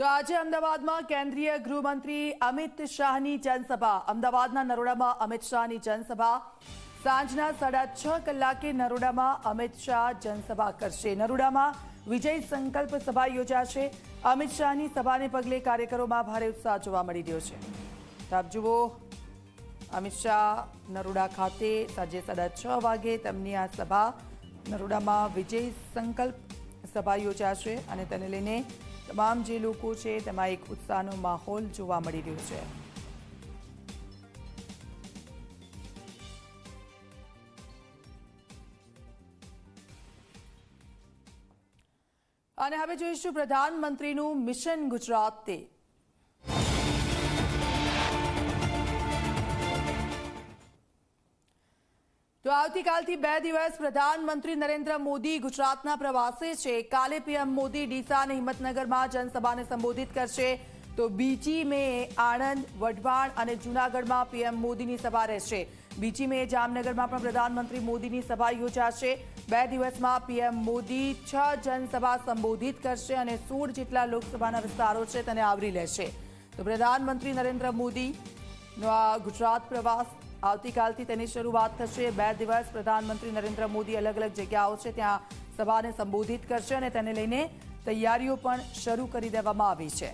તો આજે અમદાવાદમાં કેન્દ્રીય ગૃહમંત્રી અમિત શાહની જનસભા. અમદાવાદના નરોડામાં અમિત શાહની જનસભા. સાંજના સાડા છ કલાકે નરોડામાં અમિત શાહ જનસભા કરશે. નરોડામાં વિજય સંકલ્પ સભા યોજાશે. અમિત શાહની સભાને પગલે કાર્યકરોમાં ભારે ઉત્સાહ જોવા મળી રહ્યો છે. આપ જુઓ, અમિત શાહ નરોડા ખાતે સાંજે સાડા છ વાગે તેમની આ સભા. નરોડામાં વિજય સંકલ્પ સભા યોજાશે અને તેને લઈને તમામ જે લોકો છે, તેમાં એક ઉત્સાહનો માહોલ જોવા મળી રહ્યો છે. અને હવે જોઈશું પ્રધાનમંત્રીનું મિશન ગુજરાત. તે તો આવતીકાલથી બે દિવસ પ્રધાનમંત્રી નરેન્દ્ર મોદી ગુજરાતના પ્રવાસે છે. કાલે પીએમ મોદી ડીસા અને હિંમતનગરમાં જનસભાને સંબોધિત કરશે. તો બીજી મે આણંદ, વઢવાણ અને જૂનાગઢમાં પીએમ મોદીની સભા રહેશે. બીજી મે જામનગરમાં પણ પ્રધાનમંત્રી મોદીની સભા યોજાશે. બે દિવસમાં પીએમ મોદી છ જનસભા સંબોધિત કરશે અને સોળ જેટલા લોકસભાના વિસ્તારો છે તેને આવરી લેશે. તો પ્રધાનમંત્રી નરેન્દ્ર મોદીનો આ ગુજરાત પ્રવાસ આવતીકાલથી તેની શરૂઆત થશે. બે દિવસ પ્રધાનમંત્રી નરેન્દ્ર મોદી અલગ અલગ જગ્યાઓ છે. ત્યાં સભાને સંબોધિત કરશે અને તેને લઈને તૈયારીઓ પણ શરૂ કરી દેવામાં આવી છે.